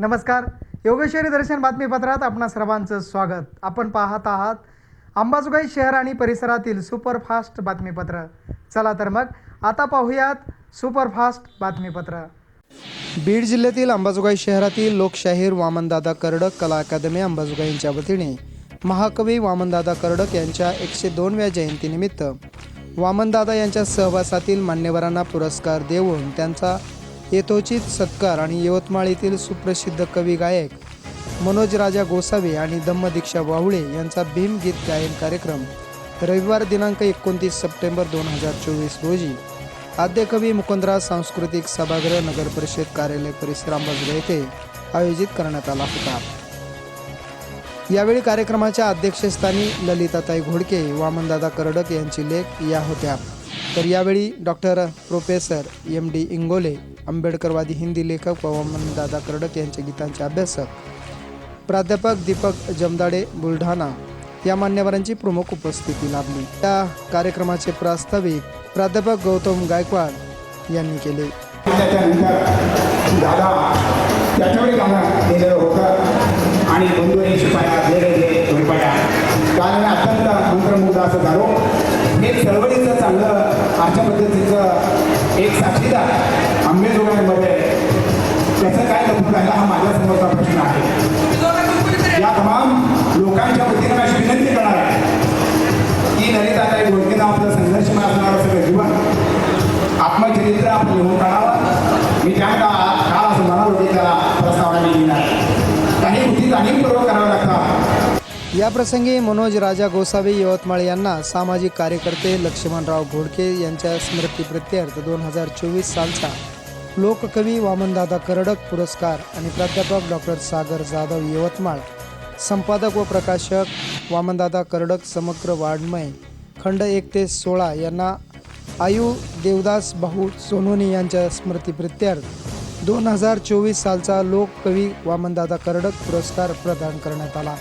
नमस्कार. योगेश्वरी दर्शन बातमीपत्रात आपणा सर्वांचं स्वागत. आपण पाहत आहात अंबाजोगाई शहर आणि परिसरातील सुपरफास्ट बातमीपत्र. चला तर मग आता पाहूयात सुपरफास्ट बातमीपत्र. बीड जिल्ह्यातील अंबाजोगाई शहरातील लोकशाहीर वामनदादा कर्डक कला अकादमी अंबाजोगाई यांच्या वतीने महाकवी वामनदादा कर्डक यांच्या एकशे दोनव्या जयंतीनिमित्त वामनदादा यांच्या सहवासातील मान्यवरांना पुरस्कार देऊन त्यांचा यथोचित सत्कार आणि यवतमाळ येथील सुप्रसिद्ध कवी गायक मनोज राजा गोसावे आणि दम्मदीक्षा वाहुळे यांचा भीम गीत गायन कार्यक्रम रविवार दिनांक एकोणतीस सप्टेंबर दोन हजार चोवीस रोजी. आद्यकवी मुकुंदराज सांस्कृतिक सभागृह नगर परिषद कार्यालय परिसर येथे आयोजित करण्यात आला होता. यावेळी कार्यक्रमाच्या अध्यक्षस्थानी ललिताताई घोडके वामनदादा करडक यांची लेख या होत्या. तर यावेळी doctor professor M D Ingole आंबेडकरवादी हिंदी लेखक व वामनदादा करडक यांच्या गीतांचे अभ्यासक प्राध्यापक दीपक जमदाडे बुलढाणा या मान्यवरांची प्रमुख उपस्थिती लाभली. त्या कार्यक्रमाचे प्रास्ताविक प्राध्यापक गौतम गायकवाड यांनी केले. दादा होतं आणि बंधू शिपाया गेले गेले अत्यंत मंत्रमुग्ध असं झालो. चळवळीचं चांगलं अशा पद्धतीचं एक साक्षीदार आंबेजोगाईमध्ये त्याचं काय लपून राहिला हा माझ्यासमोरचा प्रश्न आहे. या तमाम लोकांच्या वतीनं अशी विनंती करणार आहे की ललिताताई गोडकेनं आपलं संघर्ष मारणार सगळं जीवन याप्रसंगी मनोज राजा गोसावी यवतमाळ यांना सामाजिक कार्यकर्ते लक्ष्मणराव घोडके यांच्या स्मृतीप्रत्यर्थ दोन हजार चोवीस सालचा लोककवी वामनदादा करडक पुरस्कार आणि प्राध्यापक डॉक्टर सागर जाधव यवतमाळ. संपादक व प्रकाशक वामनदादा करडक समग्र वाङ्मय. खंड एक ते सोळा यांना आयु देवदास भाऊ सोनोनी यांच्या स्मृतीप्रित्यर्थ दोन हजार चोवीस सालचा लोककवी वामनदादा करडक पुरस्कार प्रदान करण्यात आला.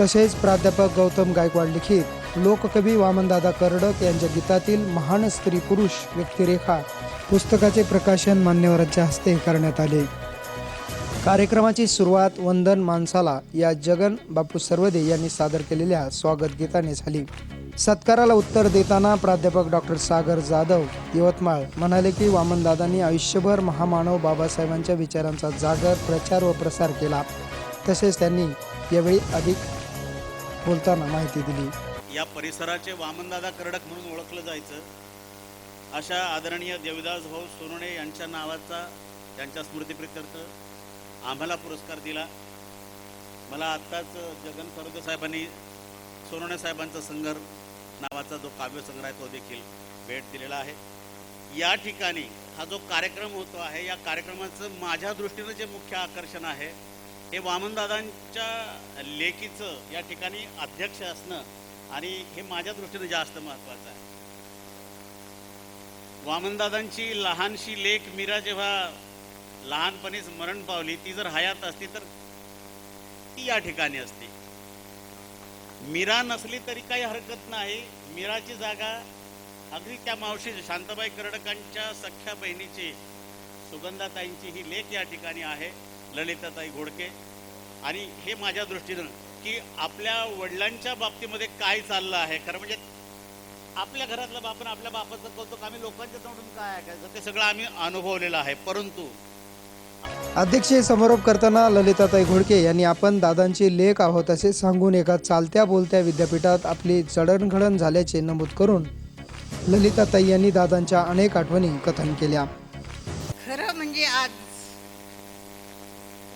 तसेच प्राध्यापक गौतम गायकवाड लिखित लोककवी वामनदादा कर्डक यांच्या गीतातील महान स्त्री पुरुष व्यक्तिरेखा पुस्तकाचे प्रकाशन मान्यवरांच्या हस्ते करण्यात आले. कार्यक्रमाची सुरुवात वंदन माणसाला या जगन बापू सर्वदे यांनी सादर केलेल्या स्वागत गीताने झाली. सत्काराला उत्तर देताना प्राध्यापक डॉक्टर सागर जाधव यवतमाळ म्हणाले की वामनदादांनी आयुष्यभर महामानव बाबासाहेबांच्या विचारांचा जागर प्रचार व प्रसार केला. तसेच त्यांनी यावेळी अधिक बोलताना माहिती दिली. या परिसराचे वामनदादा करडक म्हणून ओळखलं जायचं. अशा आदरणीय देवीदास भाऊ सोनवणे यांच्या नावाचा त्यांच्या स्मृतीप्रित्यर्थ आम्हाला पुरस्कार दिला. मला आत्ताच जगन फरोदे साहेबांनी सोनवणे साहेबांचा संघर नावाचा जो काव्यसंग्रह आहे तो देखील भेट दिलेला आहे. या ठिकाणी हा जो कार्यक्रम होतो आहे या कार्यक्रमाचं माझ्या दृष्टीनं जे मुख्य आकर्षण आहे हे वामनदादांच्या लेखीचं या ठिकाणी अध्यक्ष असणं आणि हे माझ्या दृष्टीने जास्त महत्त्वाचं आहे. वामनदादांची लहानशी लेख मीरा जेव्हा लहानपणीच मरण पावली ती जर हयात असती तर ती या ठिकाणी असती. मीरा नसली तरी काही हरकत नाही. मीराची जागा अगदी त्या मावशी शांताबाई कर्डकांच्या सख्या बहिणीची सुगंधाताईंची ही लेख या ठिकाणी आहे. ललिताताई घोडके. आणि हे माझ्या दृष्टीनं की आपल्या वडिलांच्या बाबतीमध्ये काय चाललं आहे? खरं म्हणजे आपल्या घरातलं बापन आपल्या बापाचं कौतुक आम्ही लोकांच्या तोंडून काय ऐकायचं ते सगळं आम्ही अनुभवलेलं आहे. परंतु अध्यक्षीय समारोप करताना ललिताताई घोडके यांनी आपण दादांची लेख आहोत असे सांगून एका चालत्या बोलत्या विद्यापीठात आपली जडणघडण झाल्याचे नमूद करून ललिताताई यांनी दादांच्या अनेक आठवणी कथन केल्या. खरं म्हणजे आज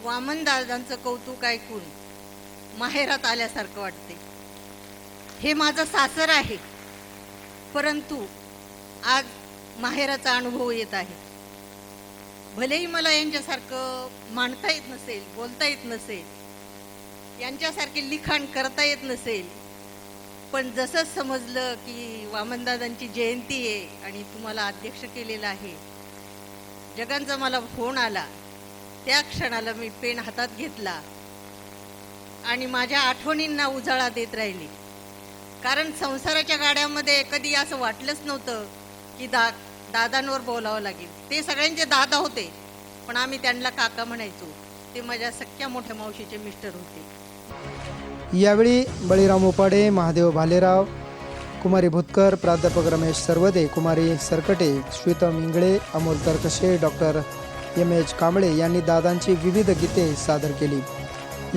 वामनदादांचं कौतुक ऐकून माहेरात आल्यासारखं वाटते. हे माझं सासर आहे. परंतु आज माहेराचा अनुभव येत आहे. भलेही मला यांच्यासारखं मांडता येत नसेल बोलता येत नसेल यांच्यासारखे लिखाण करता येत नसेल पण जसंच समजलं की वामनदादांची जयंती आहे आणि तुम्हाला अध्यक्ष केलेलं आहे जगांचा मला फोन आला. त्या क्षणाला मी पेन हातात घेतला आणि माझ्या आठवणींना उजाळा देत राहिली. कारण संसाराच्या गाड्यामध्ये कधी असं वाटलंच नव्हतं की दा दादांवर बोलावं लागेल. ते सगळ्यांचे दादा होते पण आम्ही त्यांना काका म्हणायचो. ते माझ्या सख्या मोठ्या मावशीचे मिस्टर होते. यावेळी बळीराम उपाडे महादेव भालेराव कुमारी भुतकर प्राध्यापक रमेश सरवदे कुमारी Sarkate Shwetam Ingle Amol Tarkashe doctor M H Kamble यांनी दादांची विविध गीते सादर केली.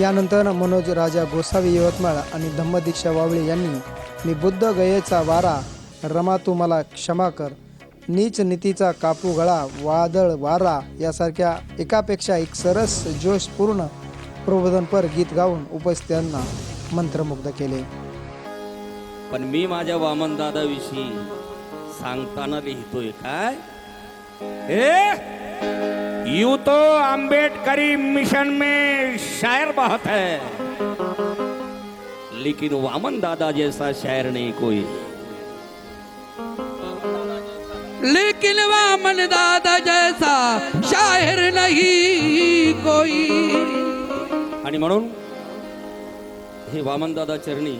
यानंतर मनोज राजा गोसावी यवतमाळ आणि धम्मदीक्षा वावळे यांनी मी बुद्ध गयेचा वारा रमा तू मला क्षमा कर नीच नीतीचा कापू गळा वादळ वारा यासारख्या एकापेक्षा एक सरस जोशपूर्ण प्रबोधनपर गीत गाऊन उपस्थितांना मंत्रमुग्ध केले. पण मी माझ्या वामन दादाविषयी सांगताना लिहितोय काय? ए यू तो अंबेडकरी मिशन में शायर बहुत है। लेकिन वामन दादा जैसा शायर नहीं कोई। लेकिन वामन दादा जैसा शायर नहीं कोई। आणि म्हणून हे वामन दादा चरणी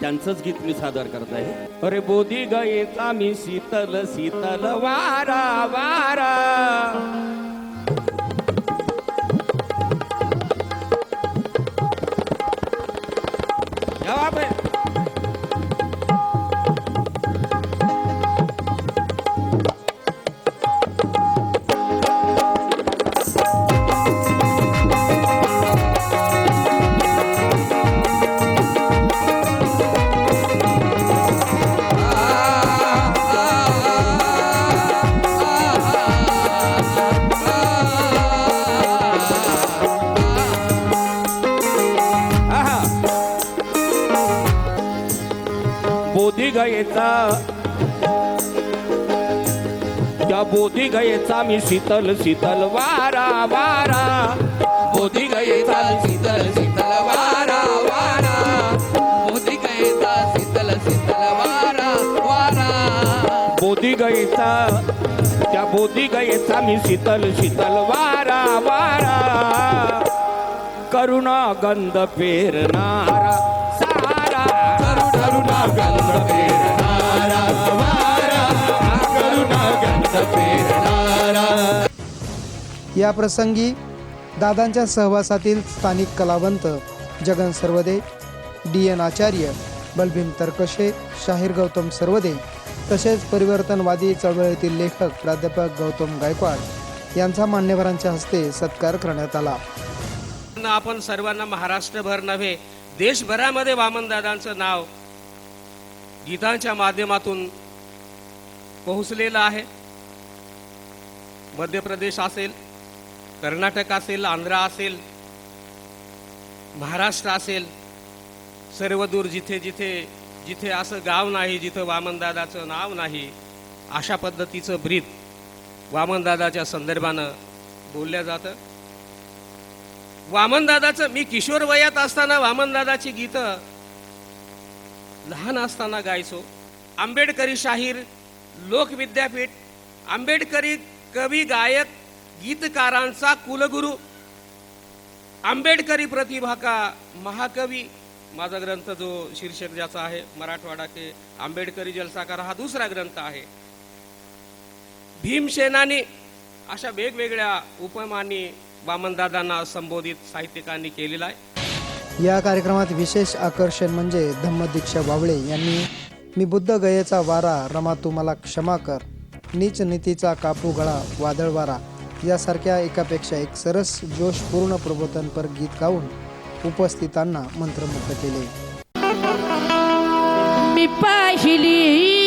त्यांचंच गीत मी सादर करत आहे. अरे बोधी गयेचा मी शीतल शीतल वारा वारा. बोधी गयेचा मी शीतल शीतल वारा वारा. मोदी गयेचा शीतल शीतल वारा वारा. मोदी गयेचा शीतल शीतल वारा वारा. बोधी गयेचा त्या बोधी गयेचा मी शीतल शीतल वारा वारा. करुणा गंध पेरणारा सारा. करुणा गंध पेर या प्रसंगी दादांच्या सहवासातील स्थानिक कलावंत जगन सर्वदे डी एन आचार्य बलभीम तरकशे शाहीर गौतम सर्वदे तसेच परिवर्तनवादी चळवळीतील लेखक प्राध्यापक गौतम गायकवाड यांचा मान्यवरांच्या हस्ते सत्कार करण्यात आला. आपण सर्वांना महाराष्ट्रभर नव्हे देशभरामध्ये वामनदादांचं नाव गीतांच्या माध्यमातून पोहोचलेलं आहे. मध्य प्रदेश असेल कर्नाटक असेल आंध्र असेल महाराष्ट्र असेल सर्व दूर जिथे जिथे जिथे असं गाव नाही जिथं वामनदादाचं नाव नाही अशा पद्धतीचं ब्रीद वामनदादाच्या संदर्भानं बोलल्या जातं. वामनदादाचं मी किशोर वयात असताना वामनदादाची गीतं लहान असताना गायचो. आंबेडकरी शाहीर लोकविद्यापीठ आंबेडकरी कवी गायक गीतकारांचा कुलगुरू आंबेडकरी प्रतिभा का महाकवी माझा ग्रंथ जो शीर्षक ज्याचा आहे मराठवाडा के आंबेडकरी जलसाकार हा दुसरा ग्रंथ आहे. भीमसेनानी अशा वेगवेगळ्या उपमानी वामनदादांना संबोधित साहित्यिकांनी केलेला आहे. या कार्यक्रमात विशेष आकर्षण म्हणजे धम्मदीक्षा बावळे यांनी मी बुद्ध गयेचा वारा रमा तू मला क्षमा कर. नीच नीतीचा कापू गळा वादळ वारा. यासारख्या एकापेक्षा एक सरस जोशपूर्ण प्रबोधनपर गीत गाऊन उपस्थितांना मंत्रमुग्ध केले. मी पाहिली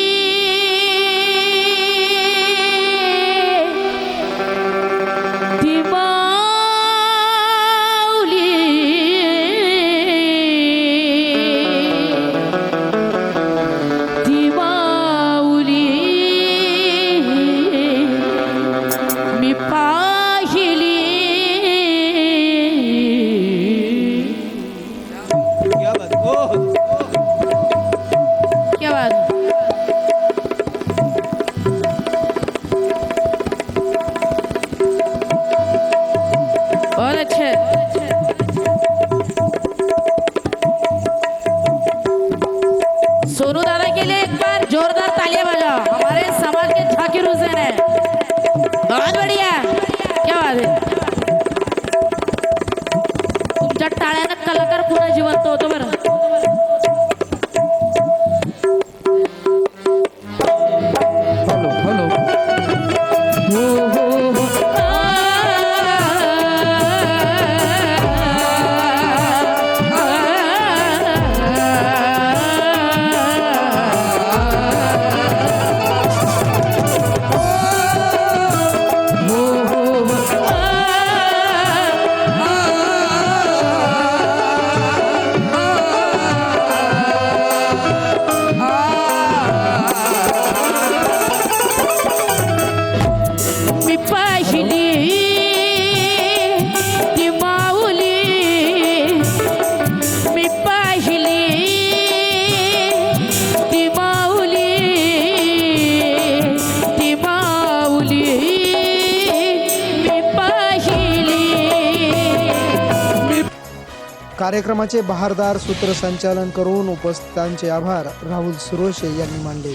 कार्यक्रमाचे बहारदार सूत्रसंचालन करून उपस्थितांचे आभार राहुल सुरोशे यांनी मानले.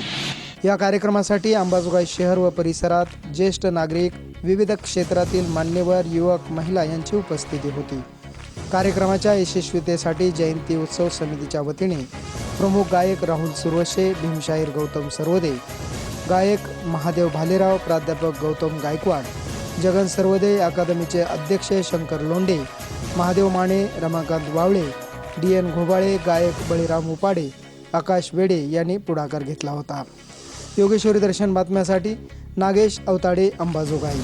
या कार्यक्रमासाठी अंबाजोगाई शहर व परिसरात ज्येष्ठ नागरिक विविध क्षेत्रातील मान्यवर युवक महिला यांची उपस्थिती होती. कार्यक्रमाच्या यशस्वीतेसाठी जयंती उत्सव समितीच्या वतीने प्रमुख गायक राहुल सुरवशे भीमशाहीर गौतम सर्वोदे गायक महादेव भालेराव प्राध्यापक गौतम गायकवाड जगन सरवदे अकादमीचे अध्यक्ष शंकर लोंढे महादेव माने रमाकांत वावळे डी एन घोबाळे गायक बळीराम उपाडे आकाश वेडे यांनी पुढाकार घेतला होता. योगेश्वरी दर्शन बातम्यासाठी नागेश अवताडे अंबाजोगाई.